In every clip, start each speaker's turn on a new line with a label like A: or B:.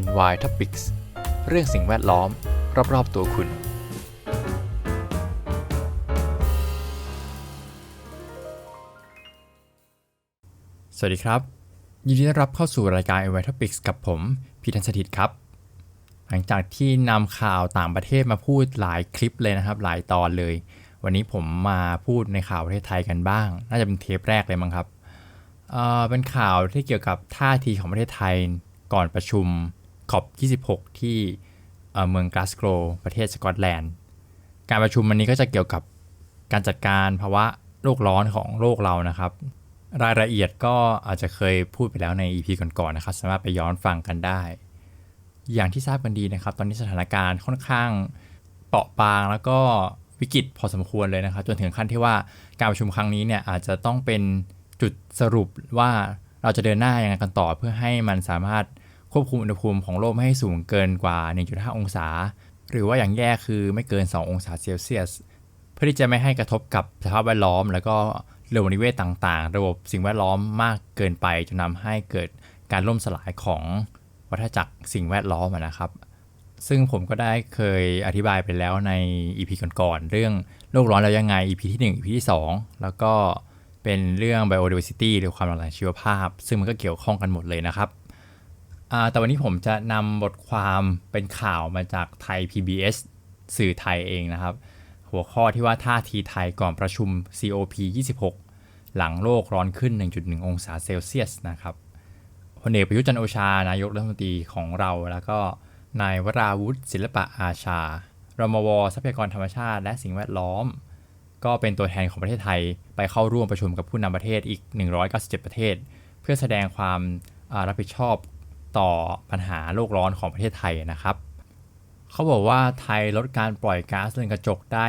A: NY Topics เรื่องสิ่งแวดล้อม รอบๆตัวคุณ สวัสดีครับ ยินดีต้อนรับเข้าสู่รายการ NY Topics กับผม พีทันสถิตครับ หลังจากที่นำข่าวต่างประเทศมาพูดหลายคลิปเลยนะครับ หลายตอนเลย วันนี้ผมมาพูดในข่าวประเทศไทยกันบ้าง น่าจะเป็นเทปแรกเลยมั้งครับเเป็นข่าวที่เกี่ยวกับท่าทีของประเทศไทยก่อนประชุม คอป26 ที่เอ่เมืองกลาสโกวประเทศสกอตแลนด์ การประชุมวันนี้ก็จะเกี่ยวกับการจัดการภาวะโลกร้อนของโลกเรานะครับ รายละเอียดก็อาจจะเคยพูดไปแล้วใน EP ก่อนๆนะครับ สามารถไปย้อนฟังกันได้ อย่างที่ทราบกันดีนะครับ ตอนนี้สถานการณ์ค่อนข้างเปราะบางแล้วก็วิกฤตพอสมควรเลยนะครับ จนถึงขั้นที่ว่าการประชุมครั้งนี้เนี่ยอาจจะต้องเป็นจุดสรุปว่าเราจะเดินหน้ายังไงกันต่อเพื่อให้มันสามารถ ควบคุมอุณหภูมิของโลกไม่ให้สูงเกินกว่า 1.5 องศา หรือว่าอย่างแย่คือไม่เกิน 2 องศาเซลเซียส เพื่อที่จะไม่ให้กระทบกับสภาพแวดล้อม แล้วก็ระบบนิเวศต่างๆ ระบบสิ่งแวดล้อมมากเกินไปจนนำให้เกิดการล่มสลายของวัฏจักรสิ่งแวดล้อมนะครับ ซึ่งผมก็ได้เคยอธิบายไปแล้วใน EP ก่อนๆเรื่องโลกร้อนแล้วยังไง EP ที่ 1 EP ที่ 2 แล้วก็เป็นเรื่อง biodiversity หรือความหลากหลายชีวภาพ ซึ่งมันก็เกี่ยวข้องกันหมดเลยนะครับ แต่วันนี้ผมจะนำบทความเป็นข่าวมาจากไทย PBS สื่อไทยเองนะครับ หัวข้อที่ว่าท่าทีไทยก่อนประชุม COP 26 หลังโลกร้อนขึ้น 1.1 องศาเซลเซียสนะครับพลเอกประยุจันโอชา นายกรัฐมนตรีของเรา แล้วก็นายวราวุฒิศิลปะอาชารมวทรัพยากรธรรมชาติ และสิ่งแวดล้อม ก็เป็นตัวแทนของประเทศไทย ไปเข้าร่วมประชุมกับผู้นำประเทศอีก 197 ประเทศ เพื่อแสดงความารับผิดชอบ ต่อปัญหาโลกร้อนของประเทศไทยนะครับ เขาบอกว่าไทยลดการปล่อยก๊าซเรือนกระจกได้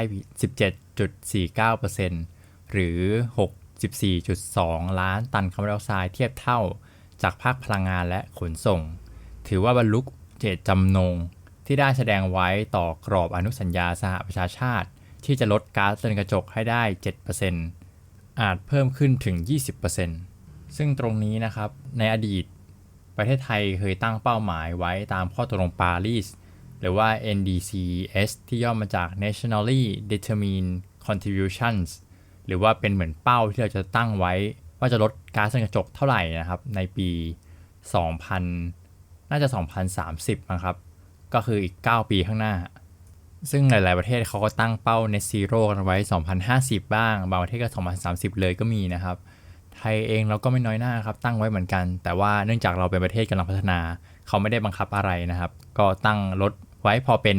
A: 17.49%หรือ 64.2 ล้านตันคาร์บอนไดออกไซด์เทียบเท่าจากภาคพลังงานและขนส่ง ถือว่าบรรลุเจตจำนงที่ได้แสดงไว้ต่อกรอบอนุสัญญาสหประชาชาติ ที่จะลดก๊าซเรือนกระจกให้ได้ 7%อาจเพิ่มขึ้นถึง 20%ซึ่งตรงนี้นะครับในอดีต ประเทศไทยเคยตั้งเป้าหมายไว้ตามข้อตกลงปารีสหรือว่า NDCs ที่ย่อมาจาก Nationally Determined Contributions หรือว่าเป็นเหมือนเป้าที่เราจะตั้งไว้ ว่าจะลดก๊าซเรือนกระจกเท่าไหร่นะครับ ในปี 2000 น่าจะ 2030นะครับ ก็คืออีก 9 ปีข้างหน้า ซึ่งหลาย ๆ ประเทศเขาก็ตั้งเป้า net zero กันไว้ 2050 บ้าง บางประเทศก็ 2030 เลยก็มีนะครับ ไทยเองเราก็ไม่น้อยหน้าครับตั้งไว้เหมือนกัน แต่ว่าเนื่องจากเราเป็นประเทศกำลังพัฒนา เขาไม่ได้บังคับอะไรนะครับ ก็ตั้งลดไว้พอเป็น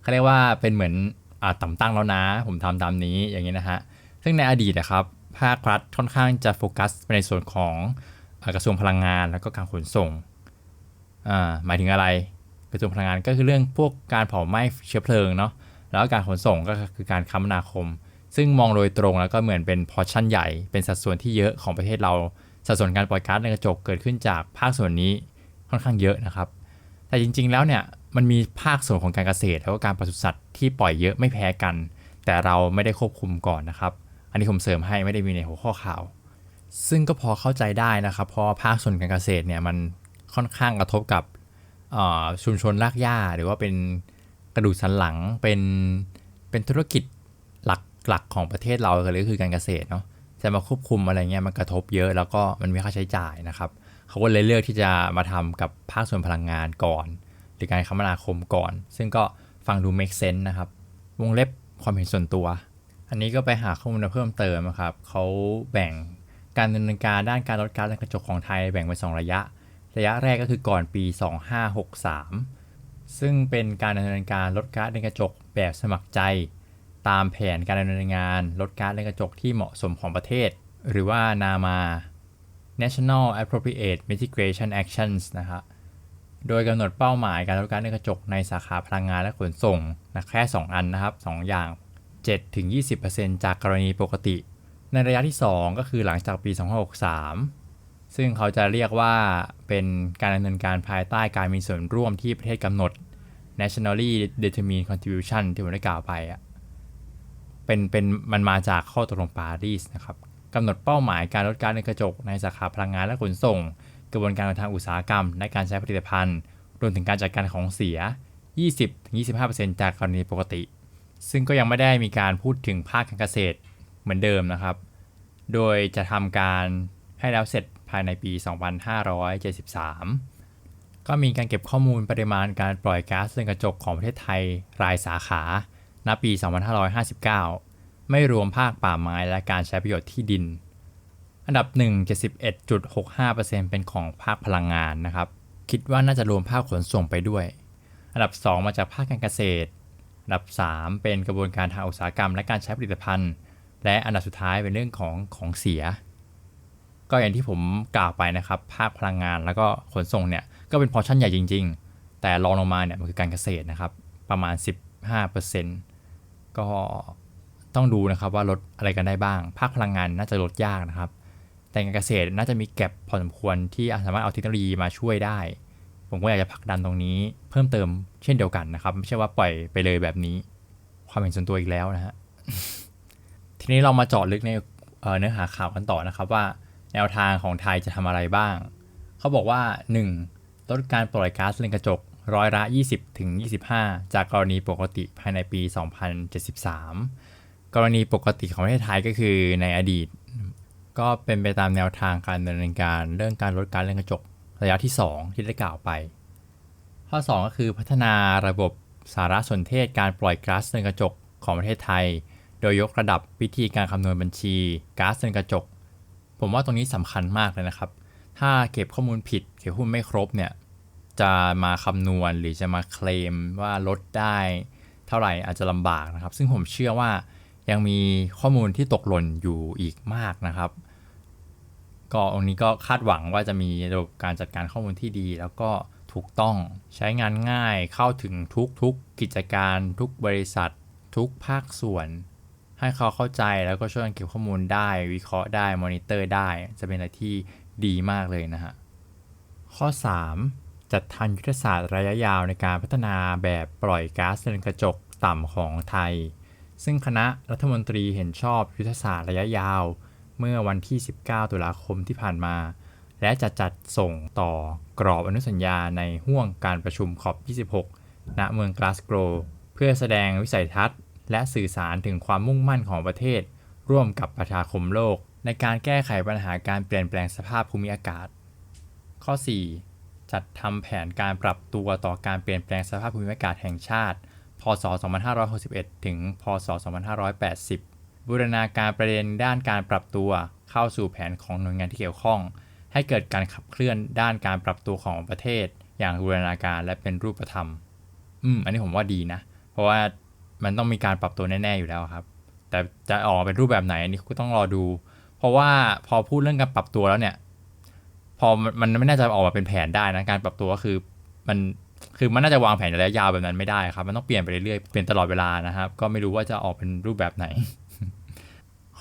A: เขาเรียกว่าเป็นเหมือนอต่ำตั้งแล้วนะ ผมทำตามนี้อย่างนี้นะฮะซึ่งในอดีตนะครับภาครัฐค่อนข้างจะโฟกัสไปในส่วนของอกระทรวงพลังงานแล้วก็การขนส่งหมายถึงอะไรกระทรวงพลังงานก็คือเรื่องพวกการเผาไหม้เชื้อเพลิงเนาะแล้วการขนส่งก็คือการคมนาคม ซึ่งมองโดยตรงแล้วก็เหมือนเป็นพอชั่นใหญ่ เป็นสัดส่วนที่เยอะของประเทศเราสัดส่วนการปล่อยก๊าซเรือนกระจกเกิดขึ้นจากภาคส่วนนี้ค่อนข้างเยอะนะครับ แต่จริง ๆ แล้วเนี่ยมันมีภาคส่วนของการเกษตร แล้วก็การปศุสัตว์ที่ปล่อยเยอะไม่แพ้กัน แต่เราไม่ได้ควบคุมก่อนนะครับ อันนี้ผมเสริมให้ไม่ได้มีในหัวข้อข่าว ซึ่งก็พอเข้าใจได้นะครับ เพราะภาคส่วนการเกษตรเนี่ยมันค่อนข้างกระทบกับชุมชนรากหญ้า หรือว่าเป็นกระดูกสันหลังเป็นเป็นธุรกิจ หลักของประเทศเราเลยก็คือการเกษตรเนาะจะมาควบคุมอะไรเงี้ยมันกระทบเยอะแล้วก็มันมีค่าใช้จ่ายนะครับเขาก็เลยเลือกที่จะมาทำกับภาคส่วนพลังงานก่อน หรือการคมนาคมก่อน ซึ่งก็ฟังดู make sense นะครับ วงเล็บความเห็นส่วนตัว อันนี้ก็ไปหาข้อมูลเพิ่มเติมนะครับเขาแบ่งการดำเนินการด้านการลดกาซเรือนกระจกของไทยแบ่งเป็น2ระยะ ระยะแรกก็คือก่อนปี 2563 ซึ่งเป็นการดำเนินการลดกาซเรือนกระจกแบบสมัครใจ ตามแผนการดำเนินงานลดก๊าซเรือนกระจกที่เหมาะสมของประเทศ หรือว่านามา National Appropriate Mitigation Actions นะครับโดยกำหนดเป้าหมายการลดก๊าซเรือนกระจกในสาขาพลังงานและขนส่งนะแค่ 2 อันนะครับ 2 อย่าง 7-20%จากกรณีปกติ ในระยะที่ 2 ก็คือหลังจากปี 2563 ซึ่งเขาจะเรียกว่าเป็นการดำเนินการภายใต้การมีส่วนร่วมที่ประเทศกำหนด nationally determined contribution ที่ผมได้กล่าวไปอะ เป็นเป็นมันมาจากข้อตกลงปารีสนะครับกำหนดเป้าหมายการลดก๊าซเรือนกระจกในสาขาพลังงานและขนส่ง กระบวนการทางอุตสาหกรรม และการใช้ผลิตภัณฑ์ รวมถึงการจัดการของเสีย 20-25%จากกรณีปกติ ซึ่งก็ยังไม่ได้มีการพูดถึงภาคการเกษตรเหมือนเดิมนะครับ โดยจะทำการให้แล้วเสร็จภายในปี 2573 ก็มีการเก็บข้อมูลปริมาณการปล่อยก๊าซเรือนกระจกของประเทศไทยรายสาขา ณปี 2559 ไม่รวมภาคป่าไม้และการใช้ประโยชน์ที่ดิน อันดับ 1 71.65%เป็นของภาคพลังงานนะครับ คิดว่าน่าจะรวมภาคขนส่งไปด้วย อันดับ 2 มาจากภาคการเกษตร อันดับ 3 เป็นกระบวนการทางอุตสาหกรรมและการใช้ผลิตภัณฑ์ และอันดับสุดท้ายเป็นเรื่องของของเสีย ก็อย่างที่ผมกล่าวไปนะครับ ภาคพลังงานแล้วก็ขนส่งเนี่ยก็เป็นพอร์ชั่นใหญ่จริง ๆ แต่รองลงมาเนี่ยมันคือการเกษตรนะครับประมาณ 15% ก็ต้องดูนะครับว่าลดอะไรกันได้บ้าง ภาคพลังงานน่าจะลดยากนะครับ แต่การเกษตรน่าจะมีแก็บพอสมควรที่สามารถเอาเทคโนโลยีมาช่วยได้ ผมก็อยากจะผลักดันตรงนี้ เพิ่มเติมเช่นเดียวกันนะครับ ไม่ใช่ว่าปล่อยไปเลยแบบนี้ ความเห็นส่วนตัวอีกแล้วนะฮะ ทีนี้เรามาเจาะลึกในเเนื้อหาข่าวกันต่อนะครับว่า แนวทางของไทยจะทำอะไรบ้าง เขาบอกว่า 1. ลดการปล่อยก๊าซเรือนกระจก ร้อยละ 20-25 จากกรณีปกติภายในปี 2073 กรณีปกติของประเทศไทยก็คือในอดีต ก็เป็นไปตามแนวทางการดำเนินการเรื่องการลดกาซเรือนกระจกระยะที่ 2 ที่ได้กล่าวไป ข้อ 2 ก็คือพัฒนาระบบสารสนเทศการปล่อยก๊าซเรือนกระจกของประเทศไทย โดยยกระดับวิธีการคำนวณบัญชีก๊าซเรือนกระจก ผมว่าตรงนี้สำคัญมากเลยนะครับ ถ้าเก็บข้อมูลผิดเก็บข้อมูลไม่ครบเนี่ย จะมาคำนวณหรือจะมาเคลมว่าลดได้เท่าไหร่อาจจะลำบากนะครับ ซึ่งผมเชื่อว่ายังมีข้อมูลที่ตกหล่นอยู่อีกมากนะครับ ก็ตรงนี้ก็คาดหวังว่าจะมีระบบการจัดการข้อมูลที่ดี แล้วก็ถูกต้องใช้งานง่ายเข้าถึงทุกทุกกิจการทุกบริษัท ทุกภาคส่วน ให้เขาเข้าใจแล้วก็ช่วยกันเก็บข้อมูลได้ วิเคราะห์ได้มอนิเตอร์ได้ จะเป็นอะไรที่ดีมากเลยนะฮะข้อ 3 จัดทำยุทธศาสตร์ระยะยาวในการพัฒนาแบบปล่อยก๊าซเรือนกระจกต่ำของไทย ซึ่งคณะรัฐมนตรีเห็นชอบยุทธศาสตร์ระยะยาว เมื่อวันที่ 19 ตุลาคมที่ผ่านมา และจะจัดส่งต่อกรอบอนุสัญญาในห่วงการประชุมขอบ 26 ณ เมืองกลาสโกวเพื่อแสดงวิสัยทัศน์ และสื่อสารถึงความมุ่งมั่นของประเทศ ร่วมกับประชาคมโลก ในการแก้ไขปัญหาการเปลี่ยนแปลงสภาพภูมิอากาศ ข้อ 4 จัดทำแผนการปรับตัวต่อการเปลี่ยนแปลงสภาพภูมิอากาศแห่งชาติ พศ 2561 ถึง พศ 2580 บูรณาการประเด็นด้านการปรับตัวเข้าสู่แผนของหน่วยงานที่เกี่ยวข้อง ให้เกิดการขับเคลื่อนด้านการปรับตัวของประเทศ อย่างบูรณาการและเป็นรูปธรรม อืม อันนี้ผมว่าดีนะ เพราะว่ามันต้องมีการปรับตัวแน่ ๆ อยู่แล้วครับ แต่จะออกเป็นรูปแบบไหนอันนี้ก็ต้องรอดู เพราะว่าพอพูดเรื่องการปรับตัวแล้วเนี่ย พอมันไม่น่าจะออกมาเป็นแผนได้นะการปรับตัวก็คือมันคือมันน่าจะวางแผนระยะยาวแบบนั้นไม่ได้ครับ มันต้องเปลี่ยนไปเรื่อยๆเปลี่ยนตลอดเวลานะครับ ก็ไม่รู้ว่าจะออกเป็นรูปแบบไหน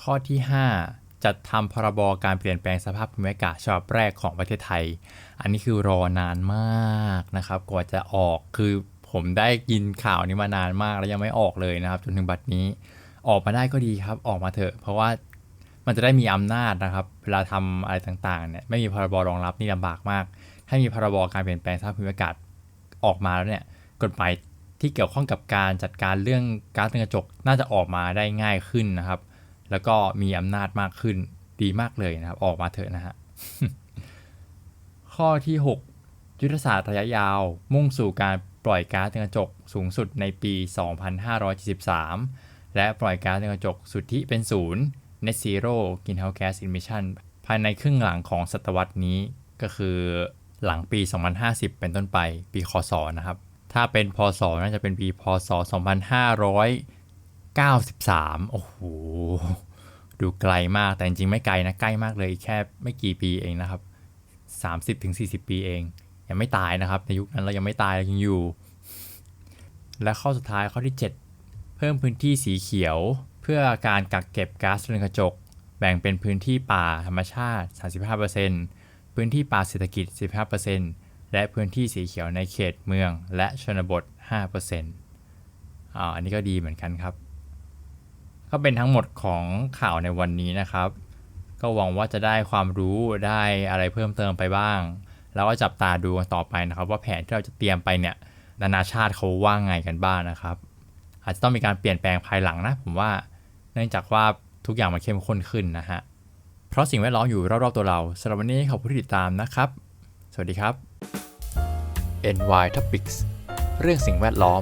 A: ข้อที่ 5 จัดทำพรบการเปลี่ยนแปลงสภาพภูมิอากาศฉบับแรกของประเทศไทย อันนี้คือรอนานมากนะครับกว่าจะออกคือผมได้ยินข่าวนี้มานานมากแล้วยังไม่ออกเลยนะครับ จนถึงบัดนี้ ออกมาได้ก็ดีครับ ออกมาเถอะ เพราะว่า มันจะได้มีอำนาจนะครับ เวลาทำอะไรต่างๆเนี่ยไม่มีพรบรองรับนี่ลำบากมากถ้ามีพรบการเปลี่ยนแปลงสภาพภูมิอากาศออกมาแล้วเนี่ยกฎหมายที่เกี่ยวข้องกับการจัดการเรื่องก๊าซเรือนกระจกน่าจะออกมาได้ง่ายขึ้นนะครับ แล้วก็มีอำนาจมากขึ้นดีมากเลยนะครับ ออกมาเถอะนะฮะข้อที่ 6 ยุทธศาสตร์ระยะยาว มุ่งสู่การปล่อยก๊าซเรือนกระจกสูงสุดในปี 2573 และปล่อยก๊าซเรือนกระจกสุทธิเป็นศูนย์ Net Zero Greenhouse Gas Emission ภายในครึ่งหลังของศตวรรษนี้ก็คือหลังปี 2050 เป็นต้นไปปีคศนะครับ ถ้าเป็นพศน่าจะเป็นปีพศ 2593 โอ้โห ดูไกลมากแต่จริงๆ ไม่ไกลนะ ใกล้มากเลยแค่ไม่กี่ปีเองนะครับ 30-40 ปีเอง ยังไม่ตายนะครับ ในยุคนั้นเรายังไม่ตายเรายังอยู่ และข้อสุดท้ายข้อที่ 7 เพิ่มพื้นที่สีเขียว พื่อการกักเก็บก๊าซเรือนกระจก แบ่งเป็นพื้นที่ป่าธรรมชาติ 35%พื้นที่ป่าเศรษฐกิจ 15%และพื้นที่สีเขียวในเขตเมืองและชนบท 5%อ่าอันนี้ก็ดีเหมือนกันครับ ก็เป็นทั้งหมดของข่าวในวันนี้นะครับ ก็หวังว่าจะได้ความรู้ได้อะไรเพิ่มเติมไปบ้าง แล้วก็จับตาดูกันต่อไปนะครับ ว่าแผนที่เราจะเตรียมไปเนี่ยนานาชาติเขาว่าไงกันบ้างนะครับ อาจจะต้องมีการเปลี่ยนแปลงภายหลังนะผมว่า เนื่องจากว่าทุกอย่างมันเข้มข้นขึ้นนะฮะ เพราะสิ่งแวดล้อมอยู่รอบๆตัวเราสำหรับวันนี้ขอบคุณที่ติดตามนะครับ สวัสดีครับ NY Topics เรื่องสิ่งแวดล้อม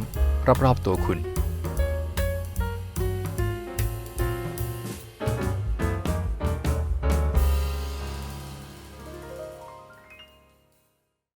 A: รอบๆตัวคุณ